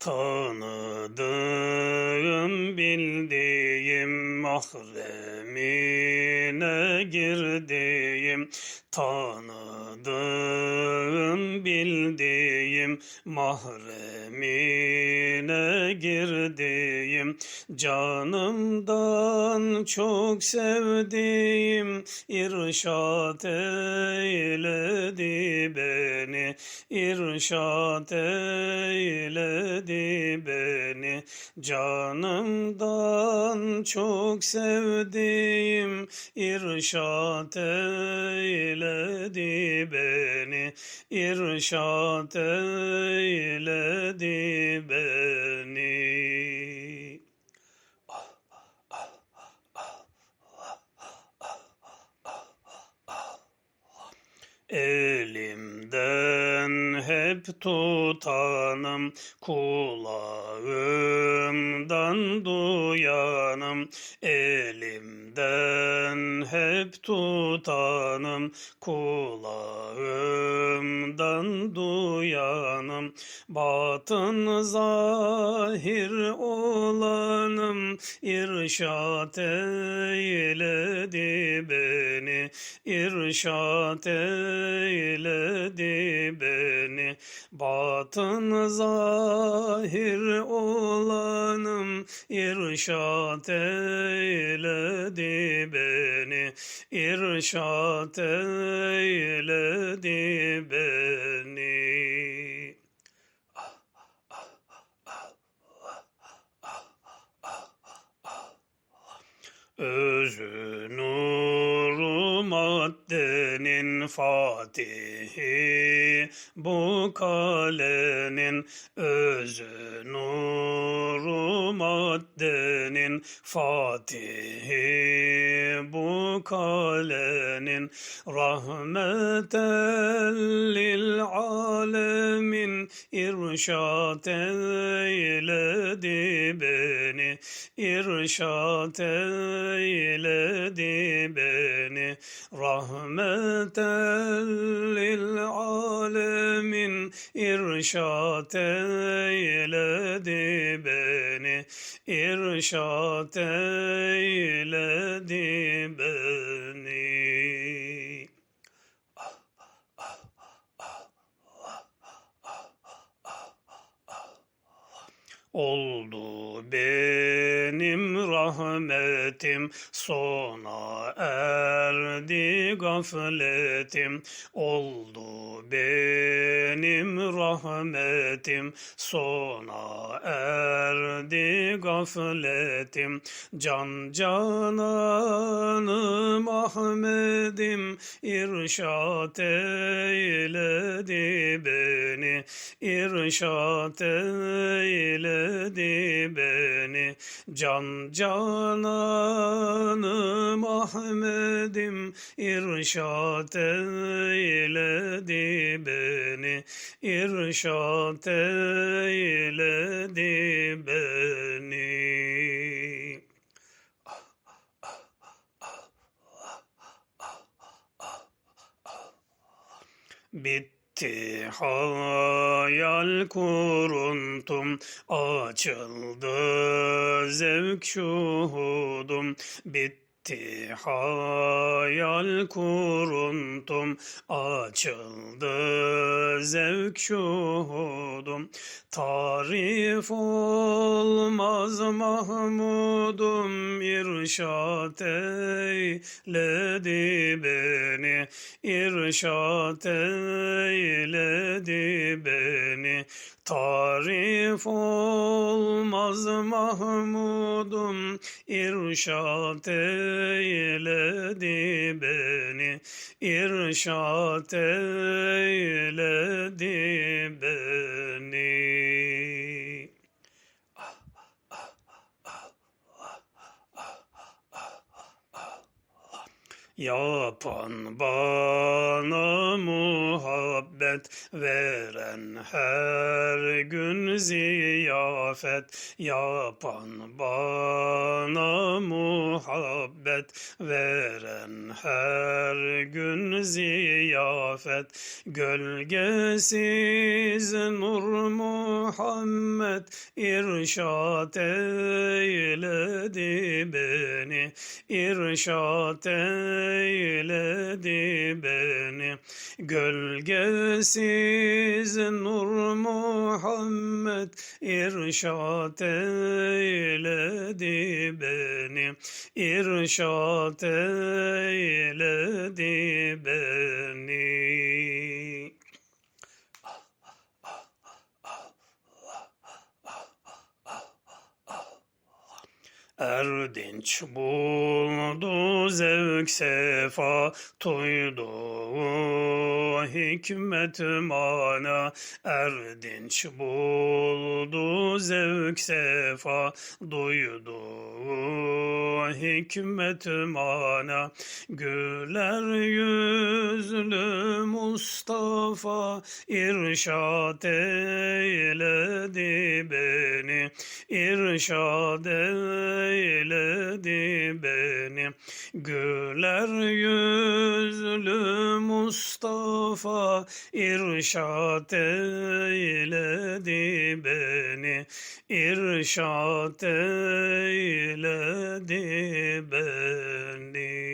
Tanıdığım bildiğim mahremine girdiğim Tanıdığım bildiğim mahremine girdiğim Canımdan çok sevdiğim irşat eyledi beni irşat eyledi beni Canımdan çok sevdiğim irşat eyledi beni irşat eyledi beni. Elimden hep tutanım, kulağımdan duyanım. Elimden hep tutanım, kulağımdan duyanım. Batın zahir olanım, irşat eyledi beni, irşat eyledi beni. Batın zahir olanım, irşat eyledi beni, irşat eyledi beni. Özü nuru maddenin fatihi bu kalenin özü nuru maddenin fatihi bu kalenin rahmeten lil alemin irşat eyledi beni. İrşat eyledi beni. Rahmeten lil alemin. İrşat eyledi beni. İrşat eyledi beni Oldu benim rahmetim. Sona erdi gafletim. Oldu benim rahmetim. Sona erdi gafletim. Can cananım Ahmet'im irşat eyledi beni. İrşat eyledi beni. Can cananım Ahmet'im irşat eyledi beni irşat eyledi beni. Bitti hayal kuruntum açıldı zevk şuhudum. Bitti hayal kuruntum açıldı zevk şuhudum. Tarif olmaz Mahmudum irşat eyledi beni. İrşat eyledi beni tarif olmaz Mahmudum irşat eyledi beni. İrşat eyledi beni. Yapan bana muhabbet veren her gün ziyafet yapan bana muhabbet veren her gün ziyafet gölgesiz nur Muhammed irşat eyledi beni irşat eyledi beni. Gölgesiz nur Muhammed irşat eyledi beni. İrşat eyledi beni Erdinç buldu zevk sefa tuydu hikmet mana. Erdinç buldu zevk sefa duydu hikmet mana. Güler yüzlü Mustafa irşad eyledi beni irşad eyledi beni Güler yüzlü Mustafa. İrşad eyledi beni irşad eyledi beni